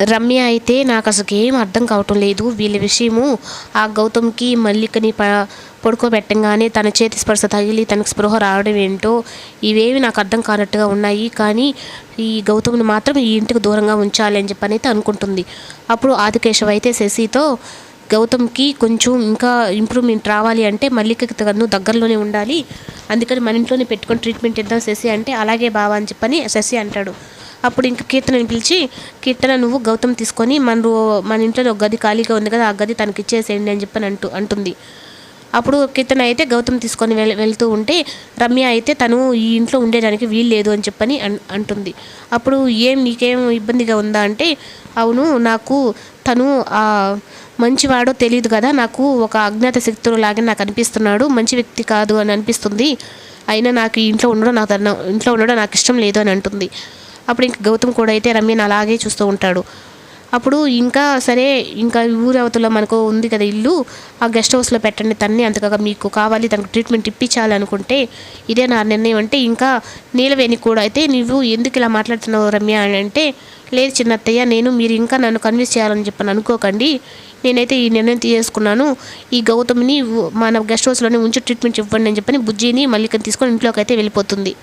రమ్య అయితే నాకు అసలు ఏం అర్థం కావటం లేదు. వీళ్ళ విషయము ఆ గౌతమ్కి మల్లికని ప పడుకోబెట్టంగానే తన చేతి స్పర్శ తగిలి తనకు స్పృహ రావడం ఏంటో ఇవేవి నాకు అర్థం కానట్టుగా ఉన్నాయి. కానీ ఈ గౌతమ్ని మాత్రం ఈ ఇంటికి దూరంగా ఉంచాలి అని చెప్పని అయితే అనుకుంటుంది. అప్పుడు ఆదికేశవ్ అయితే శశితో గౌతమ్కి కొంచెం ఇంకా ఇంప్రూవ్మెంట్ రావాలి అంటే మల్లికకి తను దగ్గరలోనే ఉండాలి. అందుకని మన ఇంట్లోనే పెట్టుకొని ట్రీట్మెంట్ ఇద్దాం శశి అంటే అలాగే బావా అని చెప్పని శశి అంటాడు. అప్పుడు ఇంకా కీర్తనని పిలిచి కీర్తన నువ్వు గౌతమ్ తీసుకొని మన మన ఇంట్లో ఒక గది ఖాళీగా ఉంది కదా ఆ గది తనకి ఇచ్చేసేయండి అని చెప్పని అంటూ అంటుంది. అప్పుడు కీర్తన అయితే గౌతమ్ తీసుకొని వెళ్ వెళ్తూ ఉంటే రమ్య అయితే తను ఈ ఇంట్లో ఉండేదానికి వీలు లేదు అని చెప్పని అన్- అంటుంది. అప్పుడు ఏం నీకేం ఇబ్బందిగా ఉందా? అంటే అవును నాకు తను మంచివాడో తెలియదు కదా నాకు ఒక అజ్ఞాత శక్తులు లాగా నాకు అనిపిస్తున్నాడు మంచి వ్యక్తి కాదు అని అనిపిస్తుంది. అయినా నాకు ఈ ఇంట్లో ఉండడం నాకు తన- ఇంట్లో ఉండడం నాకు ఇష్టం లేదు అని అంటుంది. అప్పుడు ఇంక గౌతమ్ కూడా అయితే రమ్యను అలాగే చూస్తూ ఉంటాడు. అప్పుడు ఇంకా సరే ఇంకా ఊరి అవతల మనకు ఉంది కదా ఇల్లు ఆ గెస్ట్ హౌస్లో పెట్టండి తన్ని అంతగా మీకు కావాలి తనకు ట్రీట్మెంట్ ఇప్పించాలనుకుంటే ఇదే నా నిర్ణయం అంటే ఇంకా నీలవేణి కూడా అయితే నువ్వు ఎందుకు ఇలా మాట్లాడుతున్నావు రమ్య అని అంటే లేదు చిన్నత్తయ్య నేను మీరు ఇంకా నన్ను కన్విన్స్ చేయాలని చెప్పని అనుకోకండి. నేనైతే ఈ నిర్ణయం తీసుకున్నాను. ఈ గౌతమ్ని మన గెస్ట్ హౌస్లోనే ఉంచి ట్రీట్మెంట్ ఇవ్వండి అని చెప్పని బుజ్జిని మల్లికని తీసుకొని ఇంట్లోకి అయితే వెళ్ళిపోతుంది.